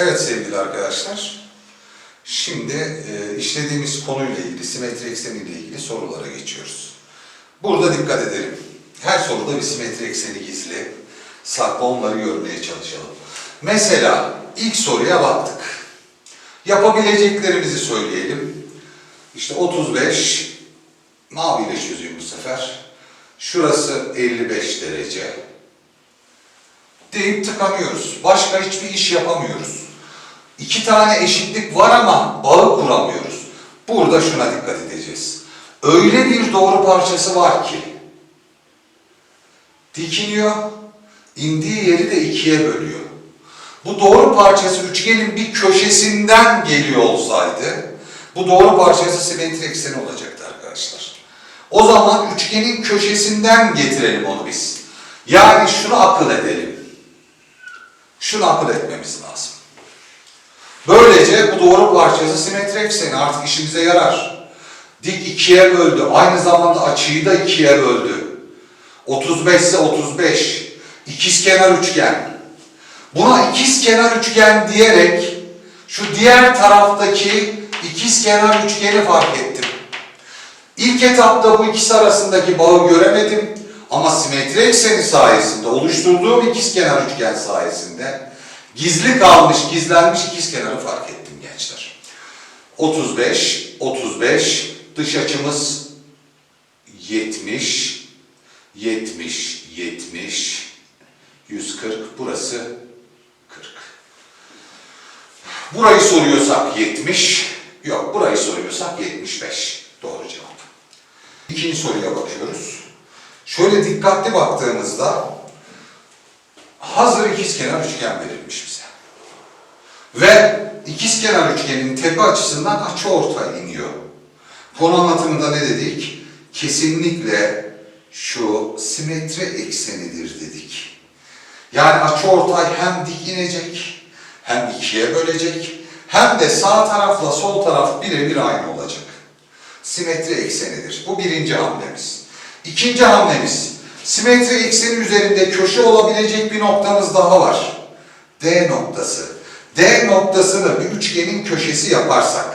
Evet sevgili arkadaşlar. Şimdi e, işlediğimiz konuyla ilgili, simetri ekseniyle ilgili sorulara geçiyoruz. Burada dikkat edelim. Her soruda bir simetri ekseni gizli. Saklı onları görmeye çalışalım. Mesela ilk soruya baktık. Yapabileceklerimizi söyleyelim. İşte 35, maviyle çözeyim bu sefer. Şurası 55 derece deyip tıkanıyoruz. Başka hiçbir iş yapamıyoruz. İki tane eşitlik var ama bağı kuramıyoruz. Burada şuna dikkat edeceğiz. Öyle bir doğru parçası var ki dikiniyor, indiği yeri de ikiye bölüyor. Bu doğru parçası üçgenin bir köşesinden geliyor olsaydı bu doğru parçası simetri ekseni olacaktı arkadaşlar. O zaman üçgenin köşesinden getirelim onu biz. Yani şunu akıl edelim. Şunu akıl etmemiz lazım. Böylece bu doğru parçası simetri ekseni artık işimize yarar. Dik ikiye böldü. Aynı zamanda açıyı da ikiye böldü. 35 ise 35. İkizkenar üçgen. Buna ikizkenar üçgen diyerek şu diğer taraftaki ikizkenar üçgeni fark ettim. İlk etapta bu ikisi arasındaki bağı göremedim ama simetri ekseni sayesinde oluşturduğum ikizkenar üçgen sayesinde gizli kalmış, gizlenmiş ikizkenarı fark ettim gençler. 35, 35, dış açımız 70, 70, 70, 140, burası 40. Burayı soruyorsak 70, yok burayı soruyorsak 75. Doğru cevap. İkinci soruya bakıyoruz. Şöyle dikkatli baktığımızda hazır ikizkenar üçgen verilmiş bize. Ve ikizkenar üçgenin tepe açısından açı ortay iniyor. Konu anlatımında ne dedik? Kesinlikle şu simetri eksenidir dedik. Yani açı ortay hem dik inecek, hem ikiye bölecek, hem de sağ tarafla sol taraf birebir aynı olacak. Simetri eksenidir. Bu birinci hamlemiz. İkinci hamlemiz, simetri ekseni üzerinde köşe olabilecek bir noktamız daha var. D noktası. D noktasını bir üçgenin köşesi yaparsak,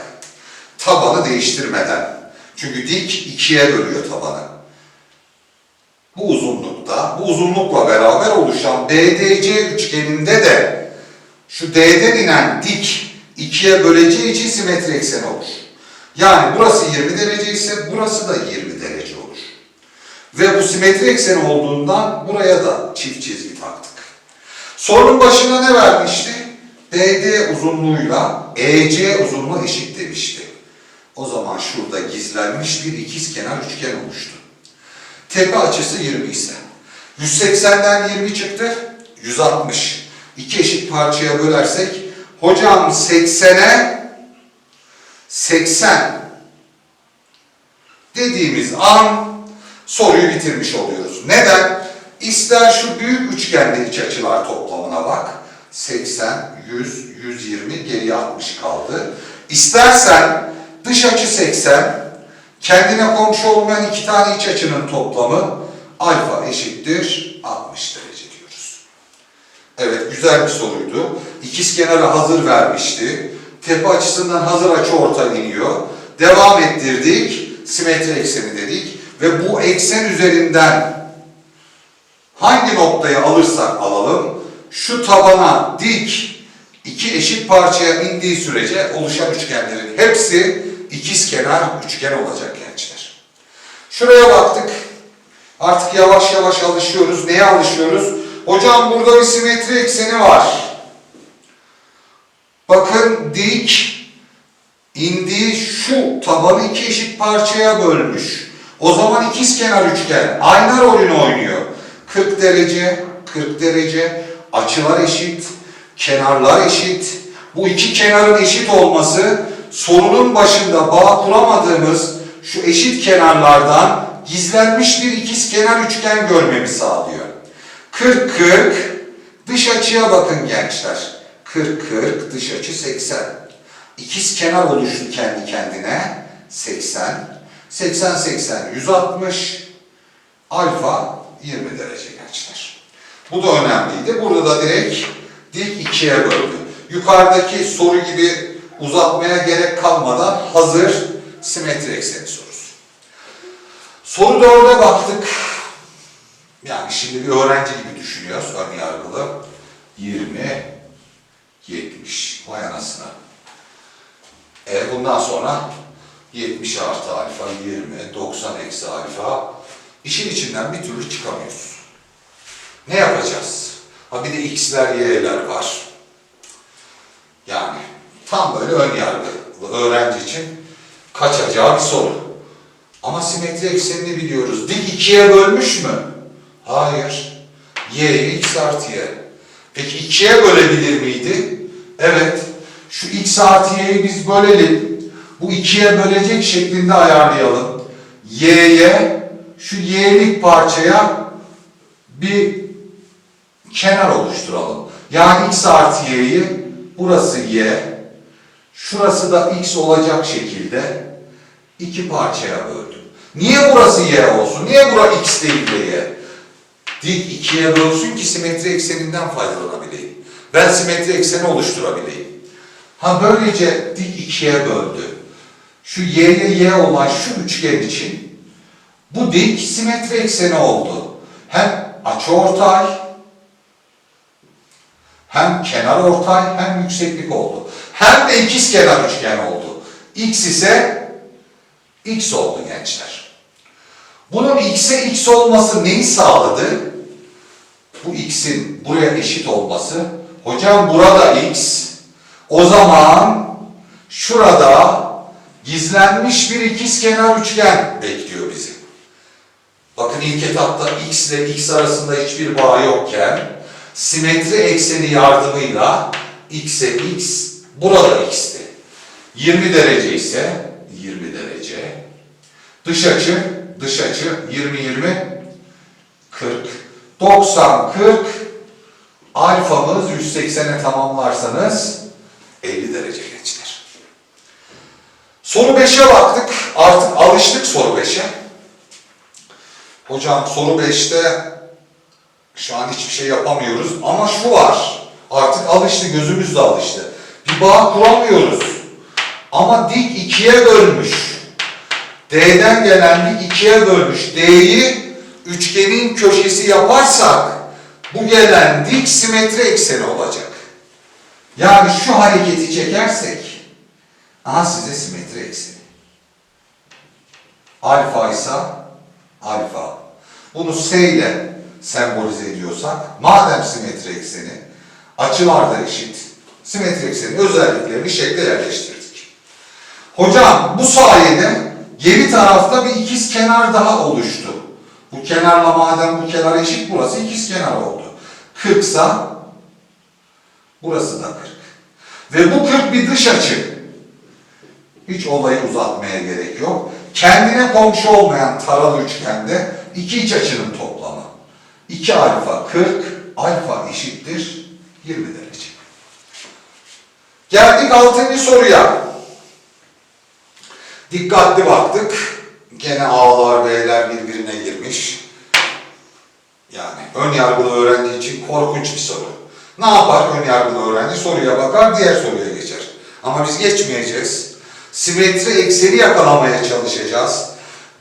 tabanı değiştirmeden, çünkü dik ikiye bölüyor tabanı. Bu uzunlukta, bu uzunlukla beraber oluşan BDC üçgeninde de şu D'den inen dik ikiye böleceği için simetri ekseni olur. Yani burası 20 derece ise burası da 20 derece olur. Ve bu simetri ekseni olduğundan buraya da çift çizgi taktık. Sorunun başına ne vermişti? BD uzunluğuyla EC uzunluğu eşit demişti. O zaman şurada gizlenmiş bir ikizkenar üçgen oluştu. Tepe açısı 20 ise 180'den 20 çıktı 160. İki eşit parçaya bölersek hocam 80'e 80 dediğimiz an soruyu bitirmiş oluyoruz. Neden? İster şu büyük üçgende iç açılar toplamına bak. 80, 100, 120, geriye 60 kaldı. İstersen dış açı 80, kendine komşu olmayan iki tane iç açının toplamı alfa eşittir 60 derece diyoruz. Evet güzel bir soruydu. İkizkenarı hazır vermişti. Tepe açısından hazır açı orta iniyor. Devam ettirdik. Simetri ekseni dedik. Ve bu eksen üzerinden hangi noktayı alırsak alalım şu tabana dik iki eşit parçaya indiği sürece oluşan üçgenlerin hepsi ikizkenar üçgen olacak gençler. Şuraya baktık. Artık yavaş yavaş alışıyoruz. Neye alışıyoruz? Hocam burada bir simetri ekseni var. Bakın dik indiği şu tabanı iki eşit parçaya bölmüş. O zaman ikizkenar üçgen ayna rolünü oynuyor. 40 derece, 40 derece, açılar eşit, kenarlar eşit. Bu iki kenarın eşit olması sorunun başında bağ kuramadığımız şu eşit kenarlardan gizlenmiş bir ikizkenar üçgen görmemi sağlıyor. 40 40 dış açıya bakın gençler. 40 40 dış açı 80. İkiz kenar oluştu kendi kendine 80. 80 80 160 alfa 20 derece gençler. Bu da önemliydi. Burada da direkt dik ikiye böldü. yukarıdaki soru gibi uzatmaya gerek kalmadan hazır simetri ekseni sorusu. Soru 4'e baktık. Yani şimdi bir öğrenci gibi düşünüyoruz ön yargılı. 20, 70. Vay anasını. E bundan sonra 70 artı alfa 20, 90 eksi alfa. İşin içinden bir türlü çıkamıyoruz. Ne yapacağız? Ha bir de x'ler, y'ler var. Yani tam böyle ön yargılı öğrenci için kaçacağı bir soru. Ama simetri eksenini biliyoruz. Dik ikiye bölmüş mü? Hayır. Y'yi x artı y. Peki ikiye bölebilir miydi? Evet. Şu x artı y'yi biz bölelim. Bu ikiye bölecek şeklinde ayarlayalım. Y'ye şu y'lik parçaya bir kenar oluşturalım. Yani x artı y'yi burası y, şurası da x olacak şekilde iki parçaya böldüm. Niye burası y olsun? Niye bura x değil de y? Dik ikiye bölsün ki simetri ekseninden faydalanabileyim. Ben simetri ekseni oluşturabileyim. Ha böylece dik ikiye böldü. Şu y'ye y olan şu üçgen için bu dik simetri ekseni oldu. Hem açıortay hem kenar ortay hem yükseklik oldu. Hem de ikiz kenar üçgen oldu. X ise x oldu gençler. Bunun x'e x olması neyi sağladı? Bu x'in buraya eşit olması. Hocam burada x. O zaman şurada gizlenmiş bir ikizkenar üçgen bekliyor bizi. Bakın ilk etapta x ile x arasında hiçbir bağ yokken simetri ekseni yardımıyla x'e x, burada x'ti. 20 derece ise 20 derece. Dış açı, dış açı 20 20 40. 90 40 alfamız 180'e tamamlarsanız 50 derece gençler. Soru 5'e baktık. Artık alıştık soru 5'e. Hocam soru 5'te şu an hiçbir şey yapamıyoruz ama şu var. Artık alıştı, gözümüz de alıştı. Bir bağ kuramıyoruz. Ama dik ikiye bölmüş. D'den gelen dik ikiye bölmüş. D'yi üçgenin köşesi yaparsak bu gelen dik simetri ekseni olacak. Yani şu hareketi çekersek aha size simetri ekseni. Alfa ise alfa. Bunu S ile sembolize ediyorsak madem simetri ekseni açılar da eşit simetri ekseni özelliklerini şekle yerleştirdik. Hocam bu sayede geri tarafta bir ikiz kenar daha oluştu. Bu kenarla madem bu kenar eşit burası ikiz kenar oldu. 40 sa burası da 40. Ve bu 40 bir dış açı. Hiç olayı uzatmaya gerek yok. Kendine komşu olmayan taralı üçgende iki iç açının toplamı. 2 alfa 40, alfa eşittir 20 derece. Geldik altıncı soruya. Dikkatli baktık. Gene A'lar B'ler birbirine girmiş. Yani ön yargılı öğrenci için korkunç bir soru. Ne yapar ön yargılı öğrenci? Soruya bakar, diğer soruya geçer. Ama biz geçmeyeceğiz. Simetri ekseni yakalamaya çalışacağız.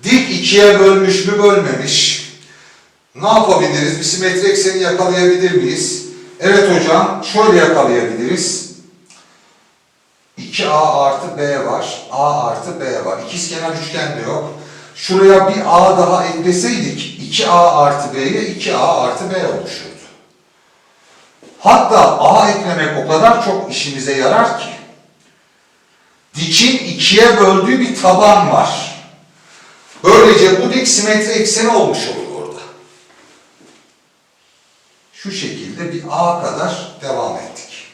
Dik ikiye bölmüş mü bölmemiş. Ne yapabiliriz? Bir simetri ekseni yakalayabilir miyiz? Evet hocam, şöyle yakalayabiliriz. 2A artı B var. A artı B var. İkizkenar üçgen de yok. Şuraya bir A daha ekleseydik 2A artı B'ye 2A artı B oluşurdu. Hatta A eklemek o kadar çok işimize yarar ki dikin ikiye böldüğü bir taban var. Böylece bu dik simetri ekseni olmuş olur orada. Şu şekilde bir A kadar devam ettik.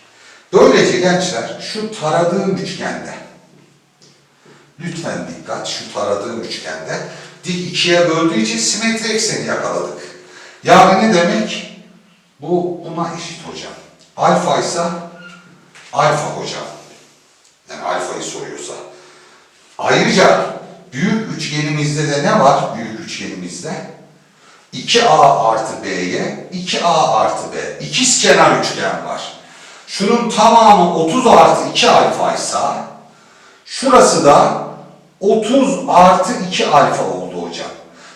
Böylece gençler şu taradığım üçgende lütfen dikkat şu taradığım üçgende dik ikiye böldüğü için simetri ekseni yakaladık. Yani ne demek? Bu buna eşit hocam. Alfa ise alfa hocam. Yani alfayı soruyorsa. Ayrıca büyük üçgenimizde de ne var büyük üçgenimizde? 2A artı B'ye 2A artı B. İkiz kenar üçgen var. şunun tamamı 30 artı 2 alfa ise şurası da 30 artı 2 alfa oldu hocam.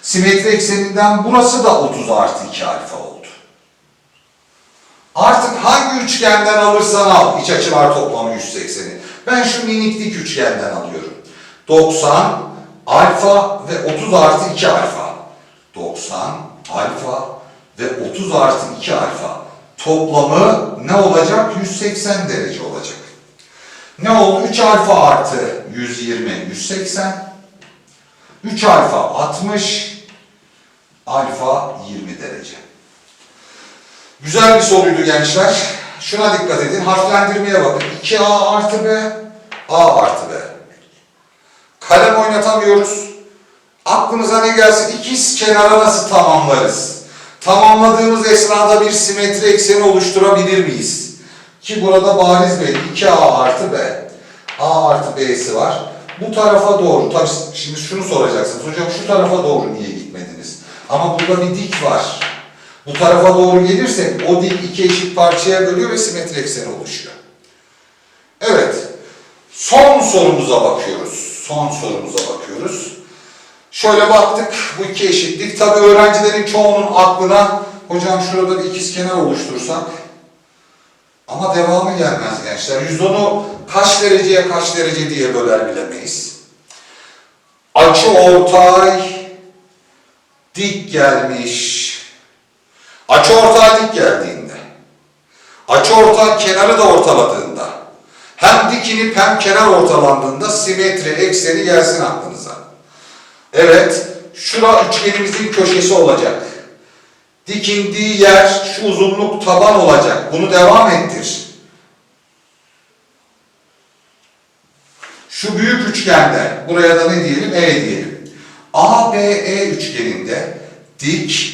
Simetri ekseninden burası da 30 artı 2 alfa oldu. Artık hangi üçgenden alırsan al iç açılar toplamı 180'i. Ben şu miniklik üçgenden alıyorum. 90 alfa ve 30 artı 2 alfa. 90 alfa ve 30 artı 2 alfa. Toplamı ne olacak? 180 derece olacak. Ne oldu? 3 alfa artı 120, 180. 3 alfa 60, alfa 20 derece. Güzel bir soruydu gençler. Şuna dikkat edin. Harflendirmeye bakın. 2A artı B, A artı B. Kalem oynatamıyoruz. Aklınıza ne gelsin? İkiz kenara nasıl tamamlarız? Tamamladığımız esnada bir simetri ekseni oluşturabilir miyiz? Ki burada bariz belli. 2A artı B. A artı B'si var. Bu tarafa doğru. Tabii şimdi şunu soracaksınız. Hocam şu tarafa doğru niye gitmediniz? Ama burada bir dik var. Bu tarafa doğru gelirsek o dik iki eşit parçaya bölüyor ve simetri ekseni oluşuyor. Evet. Son sorumuza bakıyoruz. Son sorumuza bakıyoruz. Şöyle baktık bu iki eşitlik. Tabi öğrencilerin çoğunun aklına hocam şurada bir ikizkenar oluştursak ama devamı gelmez gençler. 110'u kaç dereceye kaç derece diye böler bilemeyiz. Açı ortay dik gelmiş. Açı ortay dik geldiğinde, açı ortay kenarı da ortaladığında, hem dik inip hem kenar ortalandığında simetri ekseni gelsin aklınıza. Evet, şura üçgenimizin köşesi olacak. Dik indiği yer şu uzunluk taban olacak. Bunu devam ettir. Şu büyük üçgende, buraya da ne diyelim? E diyelim. ABE üçgeninde dik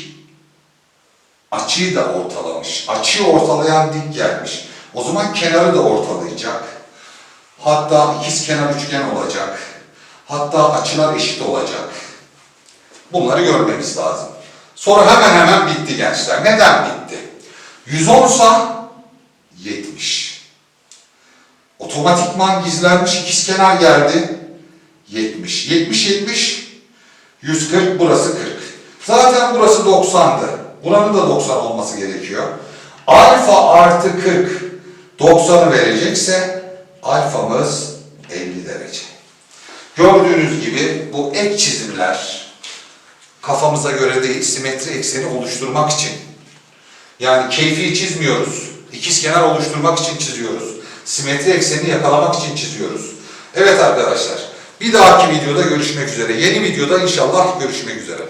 açıyı da ortalamış. Açıyı ortalayan dik gelmiş. O zaman kenarı da ortalayacak. Hatta ikiz kenar üçgen olacak. Hatta açılar eşit olacak. Bunları görmemiz lazım. Soru hemen hemen bitti gençler. Neden bitti? 110 sa 70. Otomatikman gizlenmiş ikizkenar geldi. 70. 70 70 140 burası 40. Zaten burası 90'dı. Buranın da 90 olması gerekiyor. Alfa artı 40 90'ı verecekse alfamız 50 derece. Gördüğünüz gibi bu ek çizimler kafamıza göre değil simetri ekseni oluşturmak için. Yani keyfi çizmiyoruz. İkizkenar oluşturmak için çiziyoruz. Simetri ekseni yakalamak için çiziyoruz. Evet arkadaşlar bir dahaki videoda görüşmek üzere. Yeni videoda inşallah görüşmek üzere.